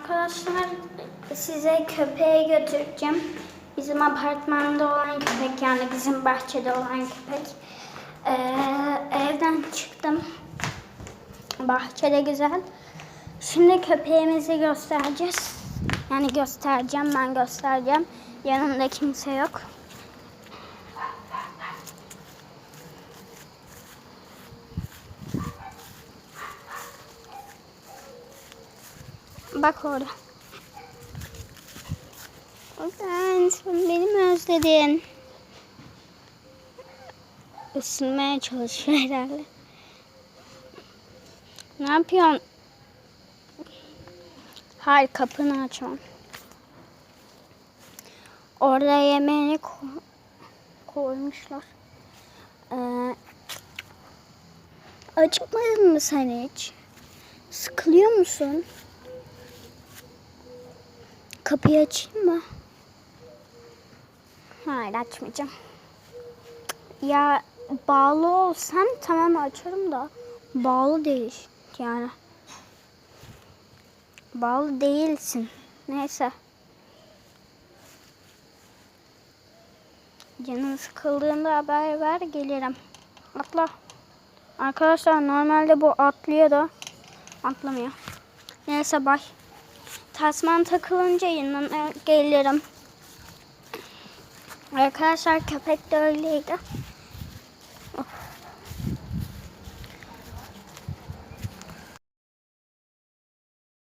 Arkadaşlar size köpeği götüreceğim. Bizim apartmanda olan köpek yani bizim bahçede olan köpek. Ee, evden çıktım. Bahçede güzel. Şimdi köpeğimizi göstereceğiz. Yani göstereceğim ben göstereceğim. Yanımda kimse yok. Bak orada. Ozan sen beni mi özledin? Isınmaya çalışıyor herhalde. Ne yapıyorsun? Hayır kapını açma. Orada yemeğini ko- koymuşlar. Ee, acıkmadın mı sen hiç? Sıkılıyor musun? Kapıyı açayım mı? Hayır açmayacağım. Ya bağlı olsam tamam açarım da bağlı değil yani. Bağlı değilsin. Neyse. Canın sıkıldığında haber ver gelirim. Atla. Arkadaşlar normalde bu atlıyor da atlamıyor. Neyse bay. Tasman takılınca yanına gelirim. Arkadaşlar köpek de öyleydi.